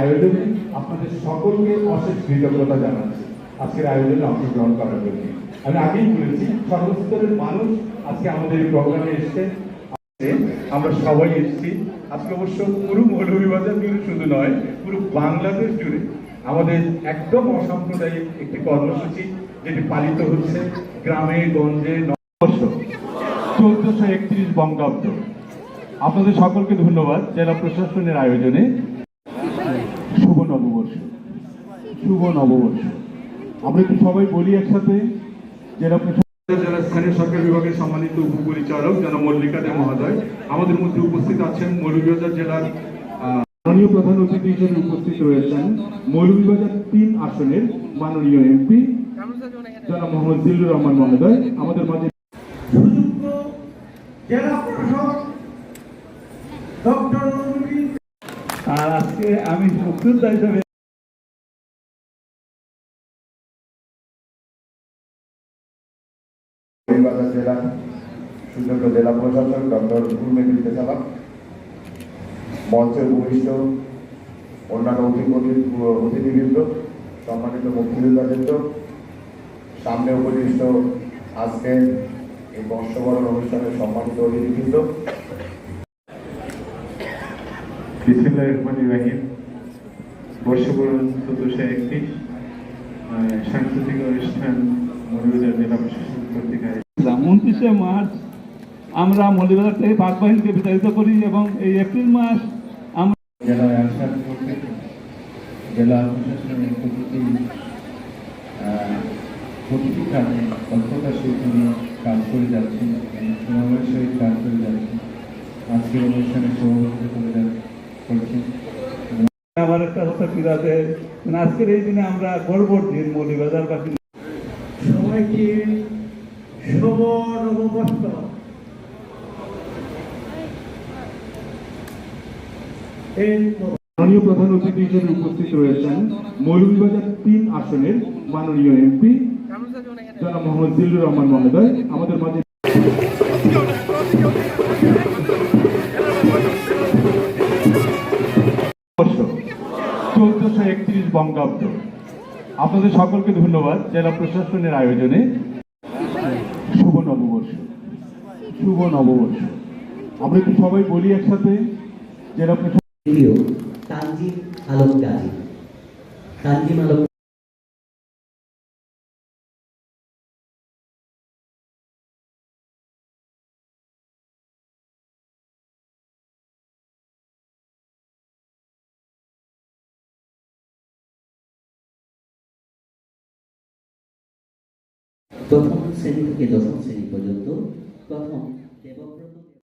আয়োজন আপনাদের সকলকে অশেষ কৃতজ্ঞতা জানাচ্ছি। আজকের আয়োজনে অংশগ্রহণ করার জন্য। আমি আগেই বলেছি, সর্বস্তরের মানুষ আজকে আমাদের প্রোগ্রামে এসছে। আমরা সবাই এসেছি। আজকে অবশ্য পুরো মৌলভীবাজার জুড়ে শুধু নয়, পুরো বাংলাদেশ জুড়ে আমাদের একদম অসাম্প্রদায়িক একটি কর্মসূচি। যেটি পালিত হচ্ছে গ্রামে, গঞ্জে, নববর্ষ। চোদ্দশো একত্রিশ বঙ্গাব্দ। আপনাদের সকলকে ধন্যবাদ জেলা প্রশাসনের আয়োজনে। শুভ নববর্ষ। শুভ নববর্ষ। আমরা একটু সবাই বলি একসাথে, জেলা জেলা স্থানীয় সরকার বিভাগের সম্মানিত উপপরিচালক জনাব মল্লিকা দে মহোদয়। আমাদের মধ্যে উপস্থিত আছেন মৌলভীবাজার জেলার মাননীয় প্রধান অতিথি হিসেবে উপস্থিত রয়েছেন মৌলভীবাজার তিন আসনের মাননীয় এমপি জনাব মোহাম্মদ জিল্লুর রহমান মহোদয় আমাদের মাঝে সুযোগ্য জেলা প্রশাসক ডক্টর নজরুল আর আজকে আমি মুক্তিযোদ্ধা হিসেবে জেলা সুযোগ্য জেলা প্রশাসক ডক্টর গুরমেন্দ্রিতে সালাম মঞ্চের উপবিষ্ট অন্যান্য অতিথি অতিথিবৃন্দ সম্মানিত মুক্তিযোদ্ধাবৃন্দ সামনে উপবিষ্ট আজকে এই বর্ষবরণ অনুষ্ঠানের সম্মানিত অতিথিবৃন্দ বিসমিল্লাহ রহমান রাহিম বর্ষবরণ চোদ্দশো একত্রিশ সাংস্কৃতিক অনুষ্ঠান জেলা প্রশাসন কর্তৃক। উনত্রিশে মার্চ আমরা মৌলভীবাজার থেকে বাগবাহিনীকে বিতাড়িত করি এবং এই এপ্রিল মাস জেলায় আসার পূর্বে জেলা প্রশাসনের প্রতিটি আহ, প্রতিটি কাজে দক্ষতার সহিত উনি কাজ করে যাচ্ছেন এবং সহিত কাজ করে যাচ্ছেন আজকের অনুষ্ঠানে সভাপতি করে করছেন। আবার একটা কথা দেয় মানে আজকের এই দিনে আমরা গর্বর দিন মৌলভীবাজারবাসী সবাইকে শুভ নববর্ষ এই মাননীয় প্রধান অতিথি হিসেবে উপস্থিত রয়েছেন মৌলভীবাজার তিন আসনের মাননীয় এমপি জনাব মোহাম্মদ জিল্লুর রহমান মহোদয়, আমাদের মাঝে চোদ্দশো একত্রিশ বঙ্গাব্দ। আপনাদের সকলকে ধন্যবাদ জেলা প্রশাসনের আয়োজনে। শুভ নববর্ষ। শুভ নববর্ষ। আমরা একটু সবাই বলি একসাথে, জেলা প্রশাসন প্রিয় তানজিম আলম গাজী। তানজিম আলম প্রথম শ্রেণি থেকে দশম শ্রেণি পর্যন্ত প্রথম